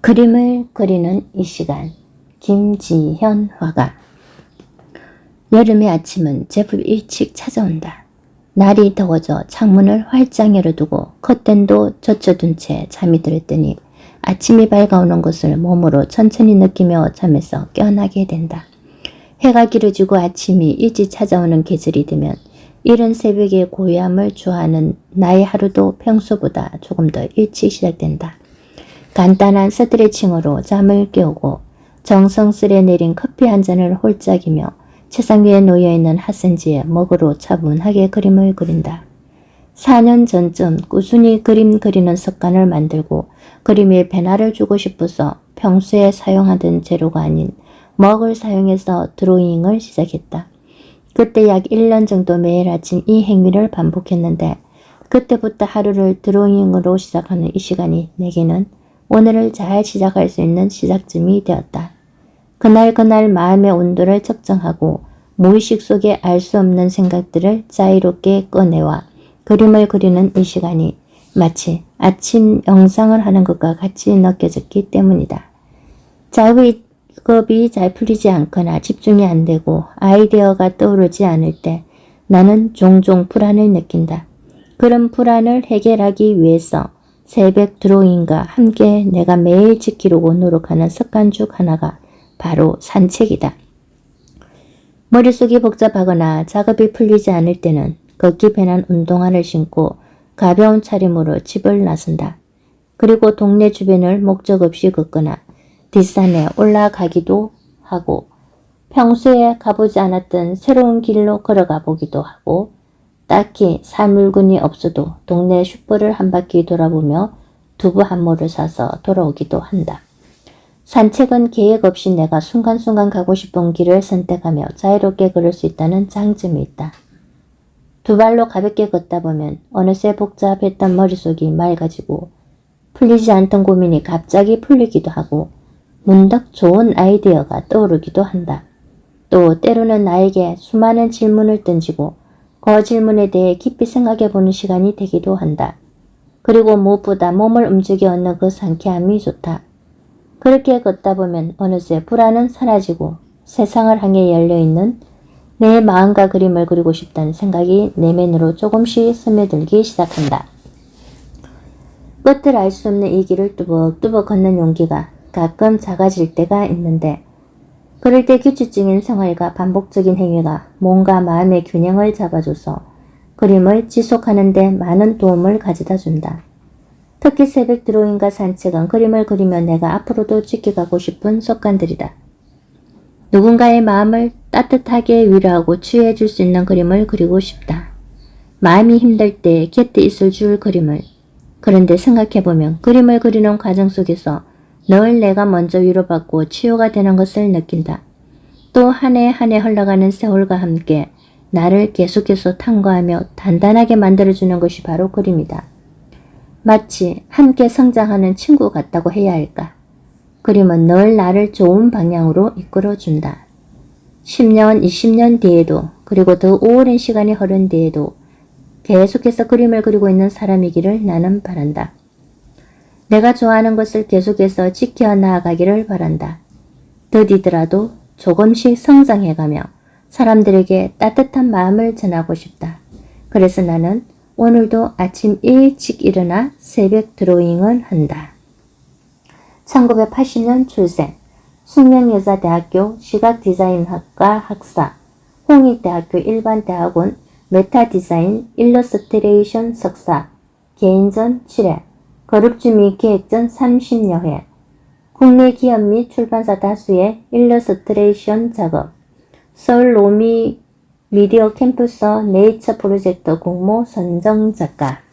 그림을 그리는 이 시간 김지현 화가 여름의 아침은 제법 일찍 찾아온다. 날이 더워져 창문을 활짝 열어두고 커튼도 젖혀둔 채 잠이 들었더니 아침이 밝아오는 것을 몸으로 천천히 느끼며 잠에서 깨어나게 된다. 해가 길어지고 아침이 일찍 찾아오는 계절이 되면 이른 새벽의 고요함을 좋아하는 나의 하루도 평소보다 조금 더 일찍 시작된다. 간단한 스트레칭으로 잠을 깨우고 정성스레 내린 커피 한 잔을 홀짝이며 책상 위에 놓여있는 핫센지에 먹으로 차분하게 그림을 그린다. 4년 전쯤 꾸준히 그림 그리는 습관을 만들고 그림에 변화를 주고 싶어서 평소에 사용하던 재료가 아닌 먹을 사용해서 드로잉을 시작했다. 그때 약 1년 정도 매일 아침 이 행위를 반복했는데 그때부터 하루를 드로잉으로 시작하는 이 시간이 내게는 오늘을 잘 시작할 수 있는 시작점이 되었다. 그날 그날 마음의 온도를 측정하고 무의식 속에 알 수 없는 생각들을 자유롭게 꺼내와 그림을 그리는 이 시간이 마치 아침 영상을 하는 것과 같이 느껴졌기 때문이다. 작업이 잘 풀리지 않거나 집중이 안 되고 아이디어가 떠오르지 않을 때 나는 종종 불안을 느낀다. 그런 불안을 해결하기 위해서 새벽 드로잉과 함께 내가 매일 지키려고 노력하는 습관 중 하나가 바로 산책이다. 머릿속이 복잡하거나 작업이 풀리지 않을 때는 걷기 편한 운동화를 신고 가벼운 차림으로 집을 나선다. 그리고 동네 주변을 목적 없이 걷거나 뒷산에 올라가기도 하고 평소에 가보지 않았던 새로운 길로 걸어가 보기도 하고 딱히 살 물건이 없어도 동네 슈퍼를 한 바퀴 돌아보며 두부 한 모를 사서 돌아오기도 한다. 산책은 계획 없이 내가 순간순간 가고 싶은 길을 선택하며 자유롭게 걸을 수 있다는 장점이 있다. 두 발로 가볍게 걷다 보면 어느새 복잡했던 머릿속이 맑아지고 풀리지 않던 고민이 갑자기 풀리기도 하고 문득 좋은 아이디어가 떠오르기도 한다. 또 때로는 나에게 수많은 질문을 던지고 그 질문에 대해 깊이 생각해 보는 시간이 되기도 한다. 그리고 무엇보다 몸을 움직여 얻는 그 상쾌함이 좋다. 그렇게 걷다 보면 어느새 불안은 사라지고 세상을 향해 열려있는 내 마음과 그림을 그리고 싶다는 생각이 내면으로 조금씩 스며들기 시작한다. 끝을 알 수 없는 이 길을 뚜벅뚜벅 걷는 용기가 가끔 작아질 때가 있는데 그럴 때 규칙적인 생활과 반복적인 행위가 몸과 마음의 균형을 잡아줘서 그림을 지속하는 데 많은 도움을 가져다 준다. 특히 새벽 드로잉과 산책은 그림을 그리며 내가 앞으로도 지켜가고 싶은 습관들이다. 누군가의 마음을 따뜻하게 위로하고 치유해 줄 수 있는 그림을 그리고 싶다. 마음이 힘들 때 곁에 있을 줄 그림을. 그런데 생각해보면 그림을 그리는 과정 속에서 늘 내가 먼저 위로받고 치유가 되는 것을 느낀다. 또 한 해 한 해 흘러가는 세월과 함께 나를 계속해서 탕과하며 단단하게 만들어주는 것이 바로 그림이다. 마치 함께 성장하는 친구 같다고 해야 할까. 그림은 늘 나를 좋은 방향으로 이끌어준다. 10년, 20년 뒤에도 그리고 더 오랜 시간이 흐른 뒤에도 계속해서 그림을 그리고 있는 사람이기를 나는 바란다. 내가 좋아하는 것을 계속해서 지켜 나아가기를 바란다. 더디더라도 조금씩 성장해가며 사람들에게 따뜻한 마음을 전하고 싶다. 그래서 나는 오늘도 아침 일찍 일어나 새벽 드로잉을 한다. 1980년 출생, 숙명여자대학교 시각디자인학과 학사, 홍익대학교 일반대학원 메타디자인 일러스트레이션 석사, 개인전 7회, 거룩주미 계획전 30여 회, 국내 기업 및 출판사 다수의 일러스트레이션 작업, 서울 로미 미디어 캠퍼스 네이처 프로젝트 공모 선정 작가,